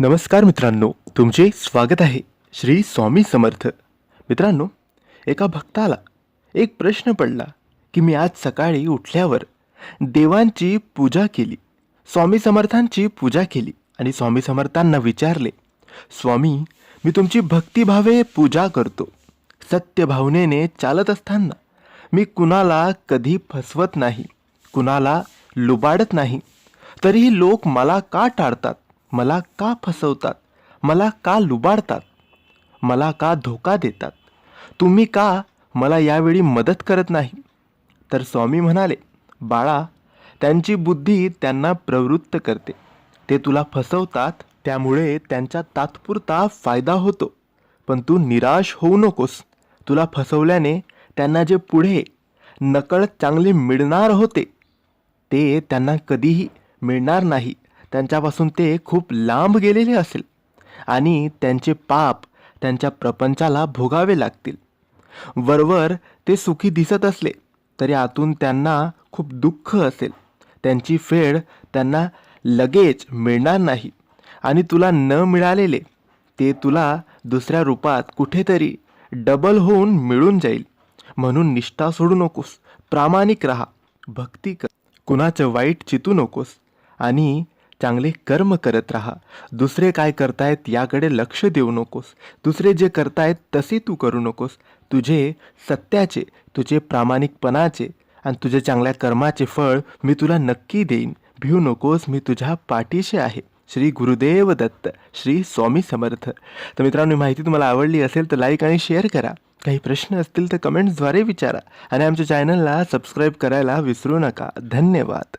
नमस्कार मित्रांनो तुमचे स्वागत आहे श्री स्वामी समर्थ. मित्रांनो एका भक्ताला एक प्रश्न पडला की मी आज सकाळी उठल्यावर देवांची पूजा केली स्वामी समर्थांची पूजा केली आणि स्वामी समर्थांना विचारले स्वामी मी तुमची भक्तिभावे पूजा करतो. सत्य भावनेने चालत असताना मी कुणाला कधी फसवत नाही कुणाला लुबाडत नाही तरीही लोक मला का टाळतात? मला का फसवतात? मला का लुबाडतात? मला का धोका देतात? तुम्ही का मला यावेळी मदत करत नाही? तर स्वामी म्हणाले बाळा त्यांची बुद्धी त्यांना प्रवृत्त करते. ते तुला फसवतात त्यामुळे त्यांचा तात्पुरता फायदा होतो. पण तू निराश होऊ नकोस. तुला फसवल्याने त्यांना जे पुढे नकळत चांगले मिळणार होते ते त्यांना कधीही मिळणार नाही. त्यांच्यापासून ते खूप लांब गेलेले असेल. आणि त्यांचे पाप त्यांच्या प्रपंचाला भोगावे लागतील. वरवर ते सुखी दिसत असले तरी आतून त्यांना खूप दुःख असेल. त्यांची फेड त्यांना लगेच मिळणार नाही. आणि तुला न मिळालेले ते तुला दुसऱ्या रूपात कुठेतरी डबल होऊन मिळून जाईल. म्हणून निष्ठा सोडू नकोस प्रामाणिक राहा भक्ती कर. कुणाचं वाईट चितू नकोस. आणि चांगले कर्म करत राहा. दुसरे काय करतायत याकडे लक्ष देऊ नकोस. दुसरे जे करतायत तसे तू करू नकोस. तुझे सत्याचे तुझे प्रामाणिकपणाचे आणि तुझ्या चांगल्या कर्माचे फळ मी तुला नक्की देईन. भिऊ नकोस मी तुझ्या पाठीशी आहे. श्री गुरुदेव दत्त श्री स्वामी समर्थ. तर मित्रांनो माहिती तुम्हाला आवडली असेल तर लाईक आणि शेअर करा. काही प्रश्न असतील तर कमेंट्सद्वारे विचारा. आणि आमच्या चॅनलला सबस्क्राईब करायला विसरू नका. धन्यवाद.